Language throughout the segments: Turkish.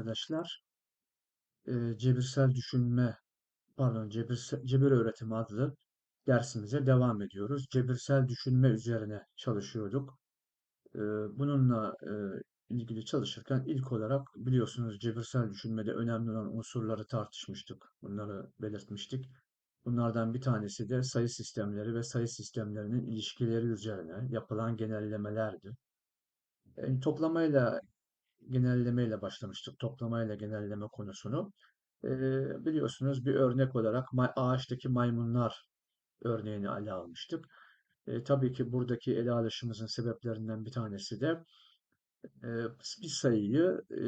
Arkadaşlar. Eee, cebirsel düşünme, pardon, cebirsel, cebir öğretimi adlı dersimize devam ediyoruz. Cebirsel düşünme üzerine çalışıyorduk. Eee, bununla eee, ilgili çalışırken ilk olarak biliyorsunuz cebirsel düşünmede önemli olan unsurları tartışmıştık. Bunları belirtmiştik. Bunlardan bir tanesi de sayı sistemleri ve sayı sistemlerinin ilişkileri üzerine yapılan genellemelerdi. Toplamayla genellemeyle başlamıştık. Toplamayla genelleme konusunu. Biliyorsunuz bir örnek olarak ağaçtaki maymunlar örneğini ele almıştık. Ee, tabii ki buradaki ele alışımızın sebeplerinden bir tanesi de e, bir sayıyı e,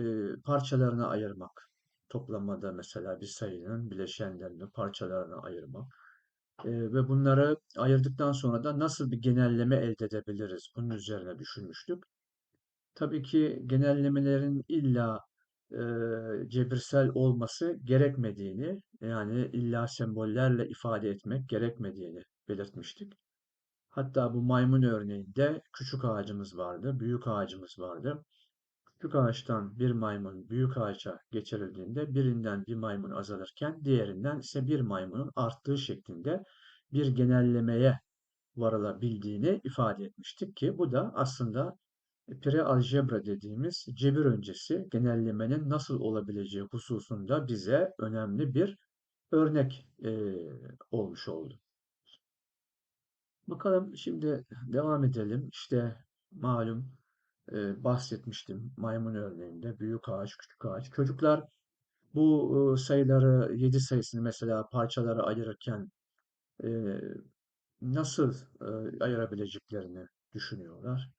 parçalarına ayırmak. Toplamada mesela bir sayının bileşenlerini parçalarına ayırmak. Ee, ve bunları ayırdıktan sonra da nasıl bir genelleme elde edebiliriz? Bunun üzerine düşünmüştük. Tabii ki genellemelerin illa e, cebirsel olması gerekmediğini, yani illa sembollerle ifade etmek gerekmediğini belirtmiştik. Hatta bu maymun örneğinde küçük ağacımız vardı, büyük ağacımız vardı. Küçük ağaçtan bir maymun büyük ağaca geçirildiğinde birinden bir maymun azalırken diğerinden ise bir maymunun arttığı şeklinde bir genellemeye varılabildiğini ifade etmiştik ki bu da aslında pre-algebra dediğimiz cebir öncesi genellemenin nasıl olabileceği hususunda bize önemli bir örnek e, olmuş oldu. Bakalım şimdi devam edelim. İşte malum e, bahsetmiştim maymun örneğinde büyük ağaç, küçük ağaç. Çocuklar bu e, sayıları 7 sayısını mesela parçalara ayırırken e, nasıl e, ayırabileceklerini düşünüyorlar.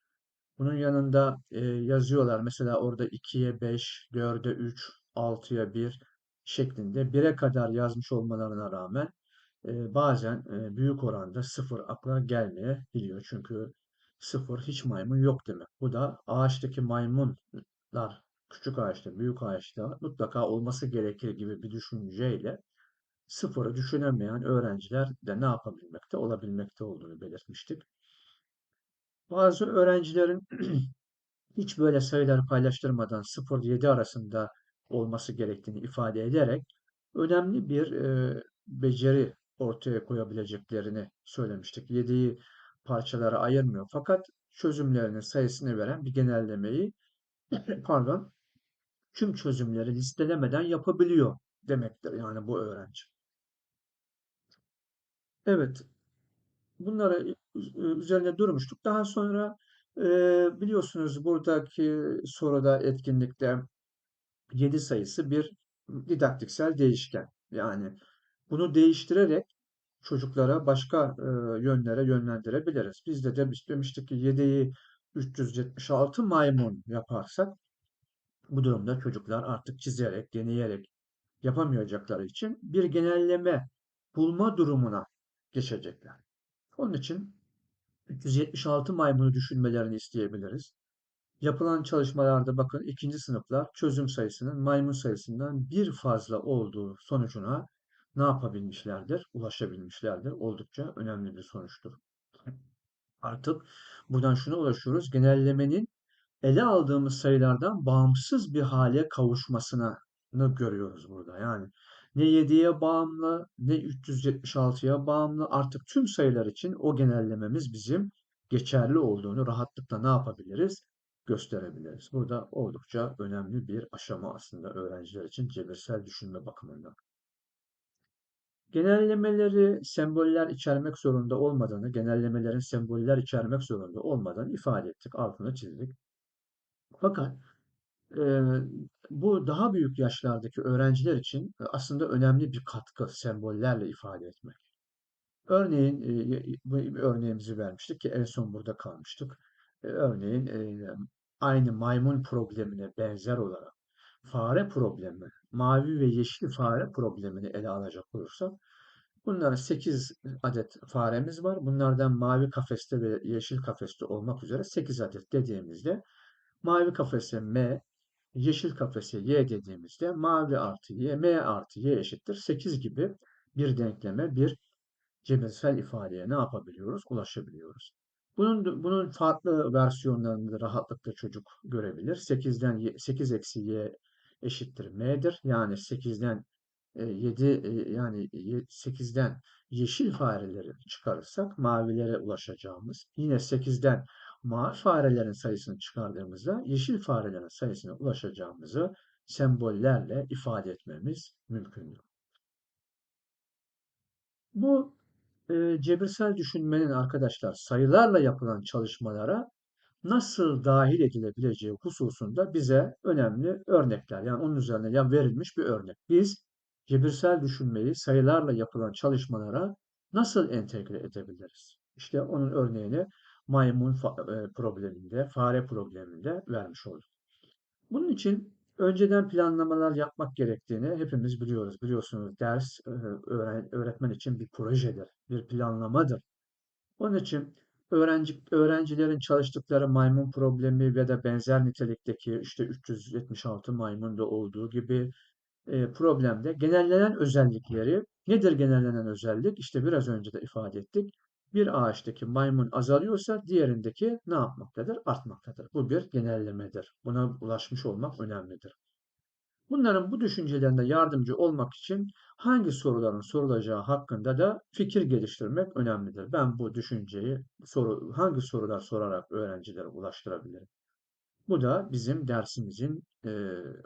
Bunun yanında e, yazıyorlar. Mesela orada 2'ye 5, 4'e 3, 6'ya 1 şeklinde 1'e kadar yazmış olmalarına rağmen e, bazen e, büyük oranda sıfır akla gelmeyebiliyor. Çünkü sıfır hiç maymun yok demek. Bu da ağaçtaki maymunlar küçük ağaçta, büyük ağaçta mutlaka olması gerekir gibi bir düşünceyle sıfırı düşünemeyen öğrenciler de ne yapabilmekte, olabilmekte olduğunu belirtmiştik. Bazı öğrencilerin hiç böyle sayıları paylaştırmadan 0-7 arasında olması gerektiğini ifade ederek önemli bir e, beceri ortaya koyabileceklerini söylemiştik. 7'yi parçalara ayırmıyor fakat çözümlerinin sayısını veren bir genellemeyi pardon tüm çözümleri listelemeden yapabiliyor demektir yani bu öğrenci. Evet, bunları üzerine durmuştuk. Daha sonra e, biliyorsunuz buradaki soruda etkinlikte 7 sayısı bir didaktiksel değişken. Yani bunu değiştirerek çocuklara başka e, yönlere yönlendirebiliriz. Biz de, de demiştik ki 7'yi 376 maymun yaparsak bu durumda çocuklar artık çizerek, deneyerek yapamayacakları için bir genelleme bulma durumuna geçecekler. Onun için 376 maymunu düşünmelerini isteyebiliriz. Yapılan çalışmalarda bakın ikinci sınıflar çözüm sayısının maymun sayısından bir fazla olduğu sonucuna ne yapabilmişlerdir? Ulaşabilmişlerdir. Oldukça önemli bir sonuçtur. Artık buradan şuna ulaşıyoruz. Genellemenin ele aldığımız sayılardan bağımsız bir hale kavuşmasını görüyoruz burada. Yani ne 7'ye bağımlı ne 376'ya bağımlı artık tüm sayılar için o genellememiz bizim geçerli olduğunu rahatlıkla ne yapabiliriz? Gösterebiliriz. Burada oldukça önemli bir aşama aslında öğrenciler için cebirsel düşünme bakımından. Genellemeleri semboller içermek zorunda olmadığını, genellemelerin semboller içermek zorunda olmadığını ifade ettik, altını çizdik. Fakat bu daha büyük yaşlardaki öğrenciler için aslında önemli bir katkı sembollerle ifade etmek. Örneğin bu örneğimizi vermiştik ki en son burada kalmıştık. Örneğin aynı maymun problemine benzer olarak fare problemi, mavi ve yeşil fare problemini ele alacak olursak bunların 8 adet faremiz var. Bunlardan mavi kafeste ve yeşil kafeste olmak üzere 8 adet dediğimizde mavi kafese M, yeşil kafese Y dediğimizde mavi artı Y, M artı Y eşittir 8 gibi bir denkleme, bir cebirsel ifadeye ne yapabiliyoruz? Ulaşabiliyoruz. Bunun bunun farklı versiyonlarını da rahatlıkla çocuk görebilir. 8'den 8 eksi y eşittir m'dir. Yani 8'den 7 yani 8'den yeşil fareleri çıkarırsak mavilere ulaşacağımız, yine 8'den mavi farelerin sayısını çıkardığımızda yeşil farelerin sayısına ulaşacağımızı sembollerle ifade etmemiz mümkündür. Bu e, cebirsel düşünmenin arkadaşlar sayılarla yapılan çalışmalara nasıl dahil edilebileceği hususunda bize önemli örnekler, yani onun üzerine ya verilmiş bir örnek. Biz cebirsel düşünmeyi sayılarla yapılan çalışmalara nasıl entegre edebiliriz? İşte onun örneğini maymun fa- e, probleminde, fare probleminde vermiş olduk. Bunun için önceden planlamalar yapmak gerektiğini hepimiz biliyoruz. Biliyorsunuz ders e, öğretmen için bir projedir, bir planlamadır. Onun için öğrenci, öğrencilerin çalıştıkları maymun problemi ve de benzer nitelikteki işte 376 maymunda olduğu gibi e, problemde genellenen özellikleri nedir genellenen özellik? İşte biraz önce de ifade ettik. Bir ağaçtaki maymun azalıyorsa diğerindeki ne yapmaktadır? Artmaktadır. Bu bir genellemedir. Buna ulaşmış olmak önemlidir. Bunların bu düşüncelerine yardımcı olmak için hangi soruların sorulacağı hakkında da fikir geliştirmek önemlidir. Ben bu düşünceyi soru, hangi sorular sorarak öğrencilere ulaştırabilirim? Bu da bizim dersimizin e,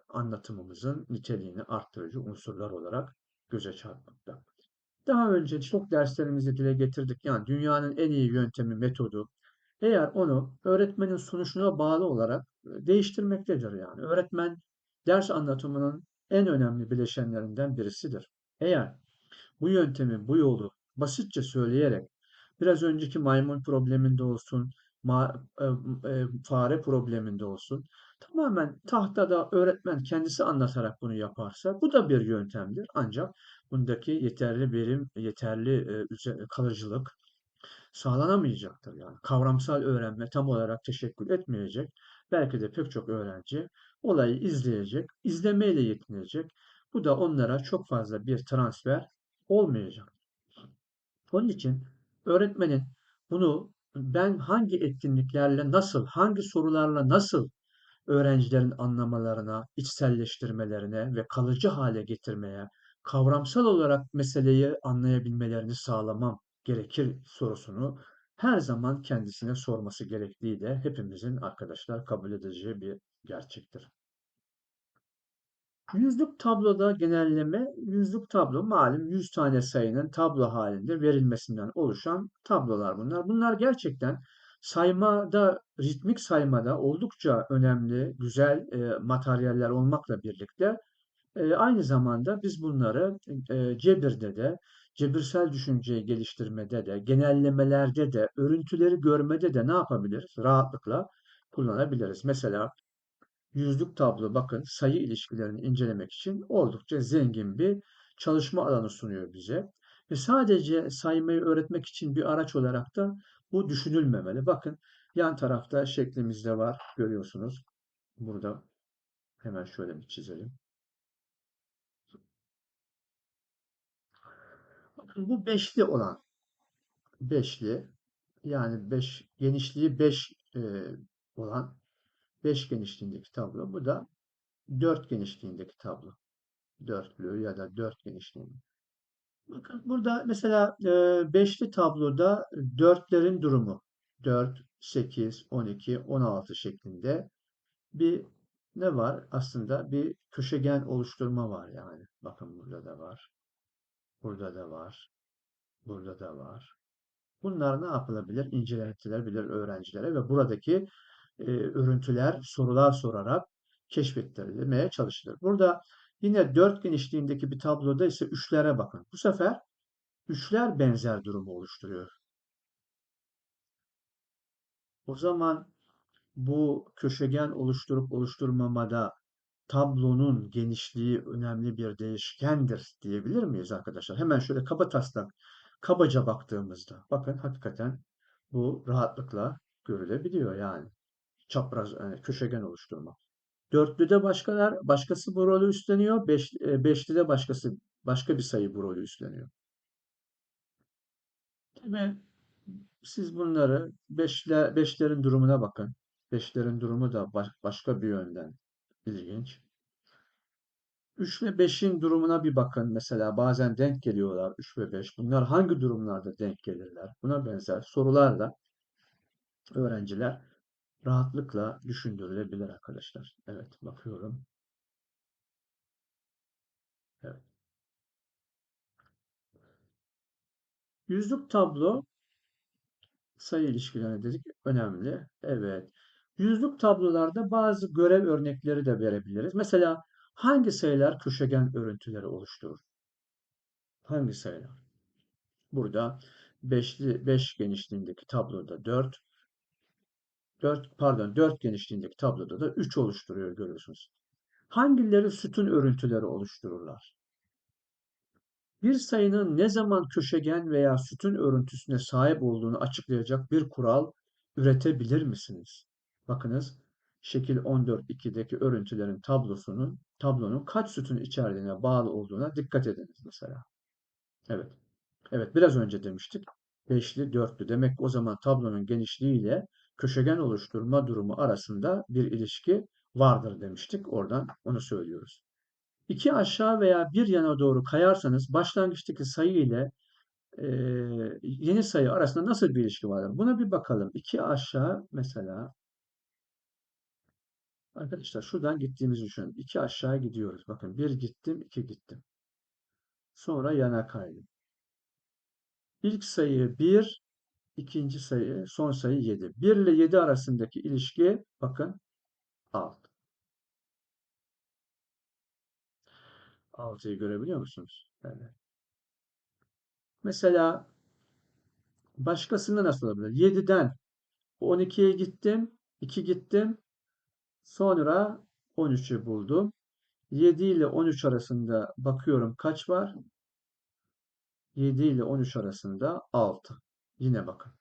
anlatımımızın niteliğini arttırıcı unsurlar olarak göze çarpmakta. Daha önce çok derslerimizde dile getirdik. Yani dünyanın en iyi yöntemi, metodu eğer onu öğretmenin sunuşuna bağlı olarak e, değiştirmektedir yani. Öğretmen ders anlatımının en önemli bileşenlerinden birisidir. Eğer bu yöntemi, bu yolu basitçe söyleyerek biraz önceki maymun probleminde olsun, ma- e, e, fare probleminde olsun tamamen tahtada öğretmen kendisi anlatarak bunu yaparsa bu da bir yöntemdir. Ancak bundaki yeterli verim, yeterli e, kalıcılık sağlanamayacaktır yani. Kavramsal öğrenme tam olarak teşekkür etmeyecek. Belki de pek çok öğrenci olayı izleyecek, izlemeyle yetinecek. Bu da onlara çok fazla bir transfer olmayacak. Onun için öğretmenin bunu ben hangi etkinliklerle nasıl, hangi sorularla nasıl öğrencilerin anlamalarına, içselleştirmelerine ve kalıcı hale getirmeye, kavramsal olarak meseleyi anlayabilmelerini sağlamam gerekir sorusunu her zaman kendisine sorması gerektiği de hepimizin arkadaşlar kabul edeceği bir gerçektir. Yüzlük tabloda genelleme, yüzlük tablo malum 100 tane sayının tablo halinde verilmesinden oluşan tablolar bunlar. Bunlar gerçekten saymada, ritmik saymada oldukça önemli, güzel e, materyaller olmakla birlikte e, aynı zamanda biz bunları e, cebirde de, cebirsel düşünceyi geliştirmede de, genellemelerde de, örüntüleri görmede de ne yapabiliriz? Rahatlıkla kullanabiliriz. Mesela yüzlük tablo bakın sayı ilişkilerini incelemek için oldukça zengin bir çalışma alanı sunuyor bize. Ve sadece saymayı öğretmek için bir araç olarak da bu düşünülmemeli. Bakın yan tarafta şeklimizde var görüyorsunuz. Burada hemen şöyle bir çizelim. Bakın bu beşli olan beşli yani beş genişliği 5 e, olan 5 genişliğindeki tablo. Bu da 4 genişliğindeki tablo. Dörtlü ya da 4 genişliğinde. Bakın burada mesela e, beşli tabloda dörtlerin durumu 4, 8, 12, 16 şeklinde bir ne var? Aslında bir köşegen oluşturma var yani. Bakın burada da var. Burada da var. Burada da var. Bunlar ne yapılabilir? İnceletilebilir öğrencilere ve buradaki e, örüntüler sorular sorarak keşfettirilmeye çalışılır. Burada yine dört genişliğindeki bir tabloda ise üçlere bakın. Bu sefer üçler benzer durumu oluşturuyor. O zaman bu köşegen oluşturup oluşturmamada tablonun genişliği önemli bir değişkendir diyebilir miyiz arkadaşlar? Hemen şöyle kaba taslak, kabaca baktığımızda bakın hakikaten bu rahatlıkla görülebiliyor yani. Çapraz yani köşegen oluşturma. Dörtlüde başkalar, başkası bu rolü üstleniyor. Beş, e, beşlide başkası başka bir sayı bu rolü üstleniyor. Tabii Siz bunları beşle, beşlerin durumuna bakın. Beşlerin durumu da baş- başka bir yönden ilginç. 3 ile 5'in durumuna bir bakın. Mesela bazen denk geliyorlar 3 ve 5. Bunlar hangi durumlarda denk gelirler? Buna benzer sorularla öğrenciler rahatlıkla düşündürülebilir arkadaşlar. Evet, bakıyorum. Evet. Yüzlük tablo sayı ilişkileri dedik. Önemli. Evet. Yüzlük tablolarda bazı görev örnekleri de verebiliriz. Mesela hangi sayılar köşegen örüntüleri oluşturur? Hangi sayılar? Burada beşli 5 genişliğindeki tabloda 4, 4 pardon 4 genişliğindeki tabloda da 3 oluşturuyor görüyorsunuz. Hangileri sütun örüntüleri oluştururlar? Bir sayının ne zaman köşegen veya sütun örüntüsüne sahip olduğunu açıklayacak bir kural üretebilir misiniz? Bakınız şekil 14.2'deki örüntülerin tablosunun tablonun kaç sütun içerdiğine bağlı olduğuna dikkat ediniz mesela. Evet. Evet biraz önce demiştik. Beşli, dörtlü. Demek ki o zaman tablonun genişliği ile köşegen oluşturma durumu arasında bir ilişki vardır demiştik. Oradan onu söylüyoruz. İki aşağı veya bir yana doğru kayarsanız başlangıçtaki sayı ile e, yeni sayı arasında nasıl bir ilişki vardır? Buna bir bakalım. İki aşağı mesela arkadaşlar şuradan gittiğimizi düşünün. İki aşağı gidiyoruz. Bakın bir gittim, iki gittim. Sonra yana kaydım. İlk sayı 1, ikinci sayı, son sayı 7. 1 ile 7 arasındaki ilişki bakın 6. 6'yı görebiliyor musunuz? Evet. Mesela başkasında nasıl olabilir? 7'den 12'ye gittim, 2 gittim, sonra 13'ü buldum. 7 ile 13 arasında bakıyorum kaç var? 7 ile 13 arasında 6. Yine bakın.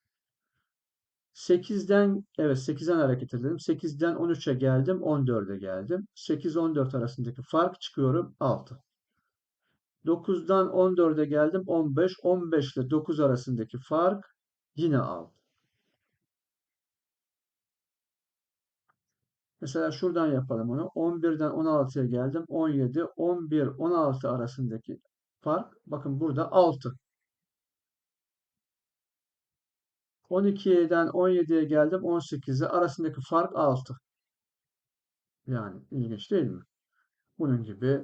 8'den evet 8'den hareket edelim. 8'den 13'e geldim, 14'e geldim. 8-14 arasındaki fark çıkıyorum 6. 9'dan 14'e geldim 15. 15 ile 9 arasındaki fark yine 6. Mesela şuradan yapalım onu. 11'den 16'ya geldim. 17, 11, 16 arasındaki fark bakın burada 6. 12'den 17'ye geldim. 18'e arasındaki fark 6. Yani ilginç değil mi? Bunun gibi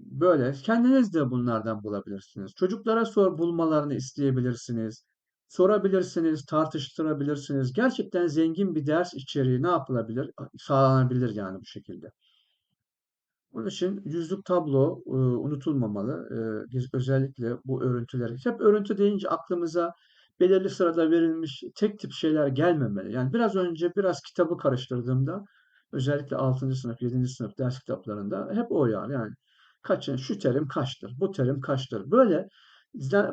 böyle kendiniz de bunlardan bulabilirsiniz. Çocuklara sor bulmalarını isteyebilirsiniz. Sorabilirsiniz, tartıştırabilirsiniz. Gerçekten zengin bir ders içeriği ne yapılabilir? Sağlanabilir yani bu şekilde. Bunun için yüzlük tablo e, unutulmamalı. E, biz özellikle bu örüntüleri, hep örüntü deyince aklımıza belirli sırada verilmiş tek tip şeyler gelmemeli. Yani biraz önce biraz kitabı karıştırdığımda özellikle 6. sınıf, 7. sınıf ders kitaplarında hep o yani. Yani kaçın, şu terim kaçtır, bu terim kaçtır. Böyle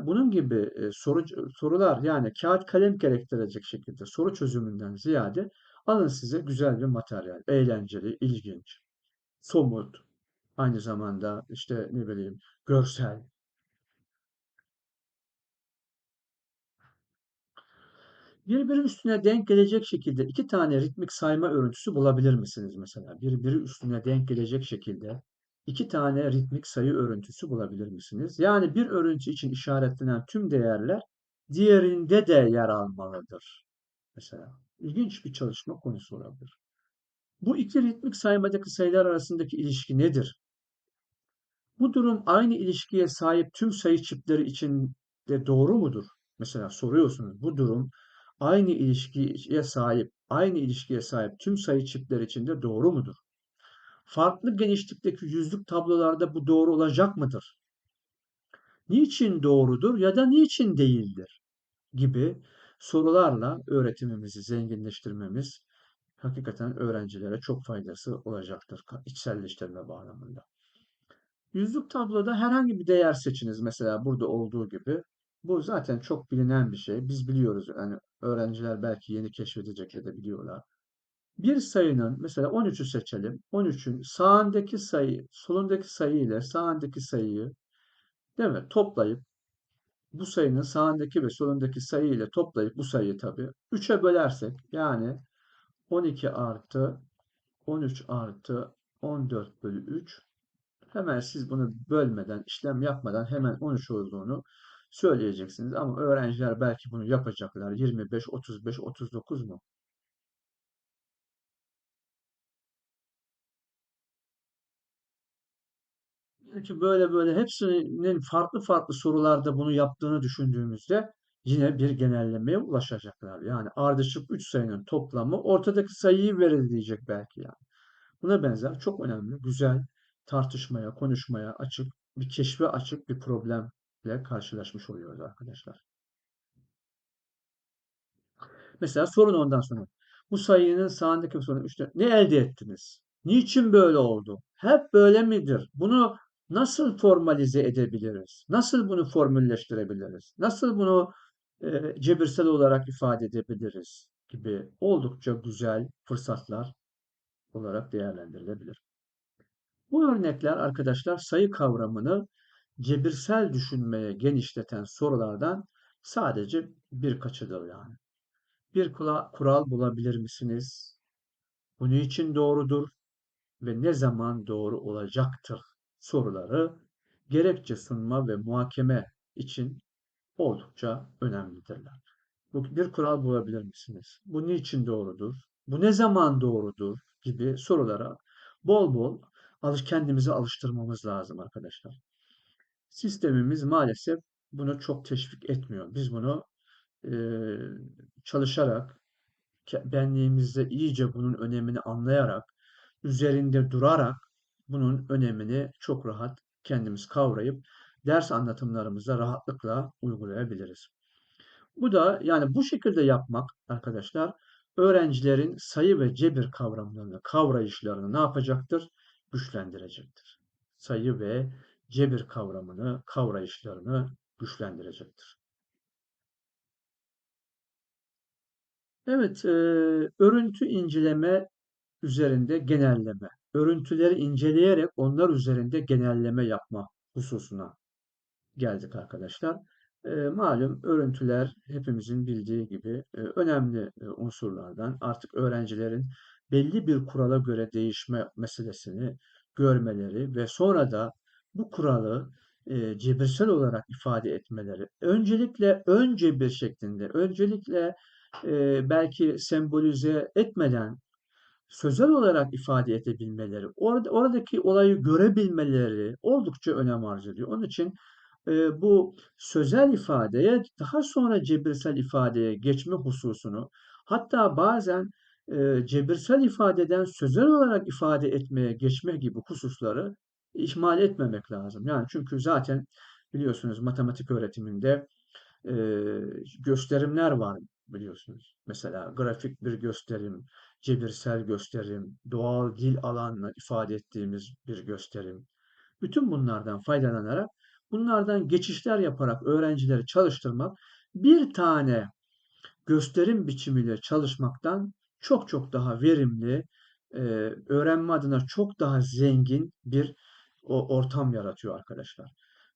bunun gibi e, soru, sorular yani kağıt kalem gerektirecek şekilde soru çözümünden ziyade alın size güzel bir materyal, eğlenceli, ilginç, somut, aynı zamanda işte ne bileyim görsel, Birbiri üstüne denk gelecek şekilde iki tane ritmik sayma örüntüsü bulabilir misiniz mesela? Birbiri üstüne denk gelecek şekilde iki tane ritmik sayı örüntüsü bulabilir misiniz? Yani bir örüntü için işaretlenen tüm değerler diğerinde de yer almalıdır. Mesela ilginç bir çalışma konusu olabilir. Bu iki ritmik saymadaki sayılar arasındaki ilişki nedir? Bu durum aynı ilişkiye sahip tüm sayı çiftleri için de doğru mudur? Mesela soruyorsunuz bu durum aynı ilişkiye sahip, aynı ilişkiye sahip tüm sayı çiftleri için de doğru mudur? Farklı genişlikteki yüzlük tablolarda bu doğru olacak mıdır? Niçin doğrudur ya da niçin değildir? gibi sorularla öğretimimizi zenginleştirmemiz hakikaten öğrencilere çok faydası olacaktır içselleştirme bağlamında. Yüzlük tabloda herhangi bir değer seçiniz mesela burada olduğu gibi. Bu zaten çok bilinen bir şey. Biz biliyoruz. Yani öğrenciler belki yeni keşfedecek ya da biliyorlar. Bir sayının mesela 13'ü seçelim. 13'ün sağındaki sayı, solundaki sayı ile sağındaki sayıyı değil mi? Toplayıp bu sayının sağındaki ve solundaki sayı ile toplayıp bu sayıyı tabii 3'e bölersek yani 12 artı 13 artı 14 bölü 3 hemen siz bunu bölmeden, işlem yapmadan hemen 13 olduğunu söyleyeceksiniz. Ama öğrenciler belki bunu yapacaklar. 25, 35, 39 mu? Çünkü böyle böyle hepsinin farklı farklı sorularda bunu yaptığını düşündüğümüzde yine bir genellemeye ulaşacaklar. Yani ardışık 3 sayının toplamı ortadaki sayıyı verir diyecek belki yani. Buna benzer çok önemli, güzel, tartışmaya, konuşmaya açık, bir keşfe açık bir problemle karşılaşmış oluyoruz arkadaşlar. Mesela sorun ondan sonra. Bu sayının sağındaki sorun işte ne elde ettiniz? Niçin böyle oldu? Hep böyle midir? Bunu nasıl formalize edebiliriz? Nasıl bunu formülleştirebiliriz? Nasıl bunu e, cebirsel olarak ifade edebiliriz? Gibi oldukça güzel fırsatlar olarak değerlendirilebilir. Bu örnekler arkadaşlar sayı kavramını cebirsel düşünmeye genişleten sorulardan sadece birkaçıdır yani. Bir kural bulabilir misiniz? Bu niçin doğrudur ve ne zaman doğru olacaktır soruları gerekçe sunma ve muhakeme için oldukça önemlidirler. Bu bir kural bulabilir misiniz? Bu niçin doğrudur? Bu ne zaman doğrudur? gibi sorulara bol bol alış kendimizi alıştırmamız lazım arkadaşlar. Sistemimiz maalesef bunu çok teşvik etmiyor. Biz bunu e, çalışarak, benliğimizde iyice bunun önemini anlayarak, üzerinde durarak bunun önemini çok rahat kendimiz kavrayıp ders anlatımlarımızda rahatlıkla uygulayabiliriz. Bu da yani bu şekilde yapmak arkadaşlar öğrencilerin sayı ve cebir kavramlarını, kavrayışlarını ne yapacaktır? Güçlendirecektir. Sayı ve cebir kavramını, kavrayışlarını güçlendirecektir. Evet, e, örüntü inceleme üzerinde genelleme. Örüntüleri inceleyerek onlar üzerinde genelleme yapma hususuna geldik arkadaşlar. E, malum örüntüler hepimizin bildiği gibi e, önemli e, unsurlardan artık öğrencilerin belli bir kurala göre değişme meselesini görmeleri ve sonra da bu kuralı e, cebirsel olarak ifade etmeleri. Öncelikle ön cebir şeklinde, öncelikle e, belki sembolize etmeden sözel olarak ifade edebilmeleri, orada, oradaki olayı görebilmeleri oldukça önem arz ediyor. Onun için e, bu sözel ifadeye daha sonra cebirsel ifadeye geçme hususunu hatta bazen e, cebirsel ifadeden sözel olarak ifade etmeye geçme gibi hususları ihmal etmemek lazım. Yani çünkü zaten biliyorsunuz matematik öğretiminde e, gösterimler var biliyorsunuz. Mesela grafik bir gösterim, cebirsel gösterim, doğal dil alanla ifade ettiğimiz bir gösterim. Bütün bunlardan faydalanarak Bunlardan geçişler yaparak öğrencileri çalıştırmak bir tane gösterim biçimiyle çalışmaktan çok çok daha verimli, öğrenme adına çok daha zengin bir ortam yaratıyor arkadaşlar.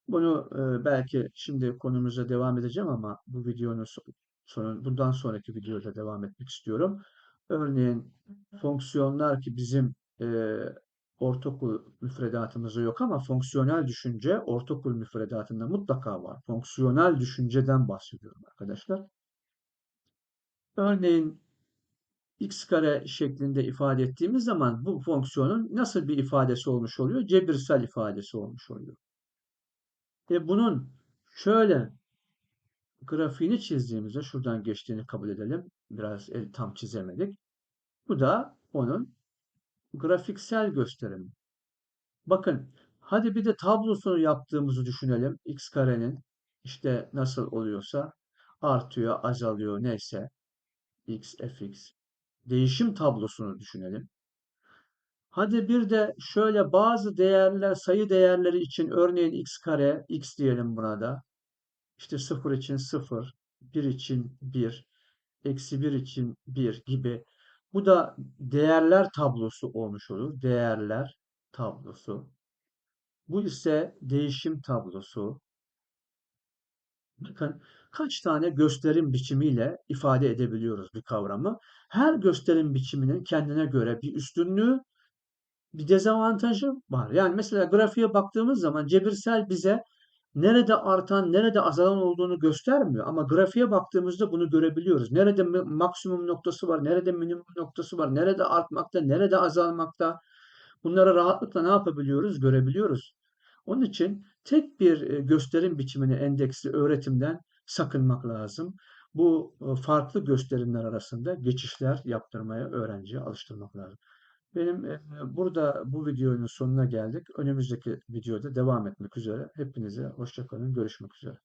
Bunu belki şimdi konumuza devam edeceğim ama bu videonun sonu, bundan sonraki videoda devam etmek istiyorum. Örneğin fonksiyonlar ki bizim e, ortaokul müfredatımızda yok ama fonksiyonel düşünce ortaokul müfredatında mutlaka var. Fonksiyonel düşünceden bahsediyorum arkadaşlar. Örneğin x kare şeklinde ifade ettiğimiz zaman bu fonksiyonun nasıl bir ifadesi olmuş oluyor? Cebirsel ifadesi olmuş oluyor. Ve bunun şöyle grafiğini çizdiğimizde şuradan geçtiğini kabul edelim. Biraz el tam çizemedik. Bu da onun grafiksel gösterimi. Bakın hadi bir de tablosunu yaptığımızı düşünelim. x karenin işte nasıl oluyorsa artıyor, azalıyor neyse x, fx. Değişim tablosunu düşünelim. Hadi bir de şöyle bazı değerler, sayı değerleri için örneğin x kare, x diyelim buna da. İşte 0 için 0, 1 için 1, eksi 1 için 1 gibi. Bu da değerler tablosu olmuş olur. Değerler tablosu. Bu ise değişim tablosu. Bakın kaç tane gösterim biçimiyle ifade edebiliyoruz bir kavramı. Her gösterim biçiminin kendine göre bir üstünlüğü, bir dezavantajı var. Yani mesela grafiğe baktığımız zaman cebirsel bize nerede artan, nerede azalan olduğunu göstermiyor. Ama grafiğe baktığımızda bunu görebiliyoruz. Nerede maksimum noktası var, nerede minimum noktası var, nerede artmakta, nerede azalmakta. Bunlara rahatlıkla ne yapabiliyoruz? Görebiliyoruz. Onun için tek bir e, gösterim biçimini endeksli öğretimden sakınmak lazım. Bu e, farklı gösterimler arasında geçişler yaptırmaya öğrenciye alıştırmak lazım. Benim e, burada bu videonun sonuna geldik. Önümüzdeki videoda devam etmek üzere. Hepinize hoşça kalın. Görüşmek üzere.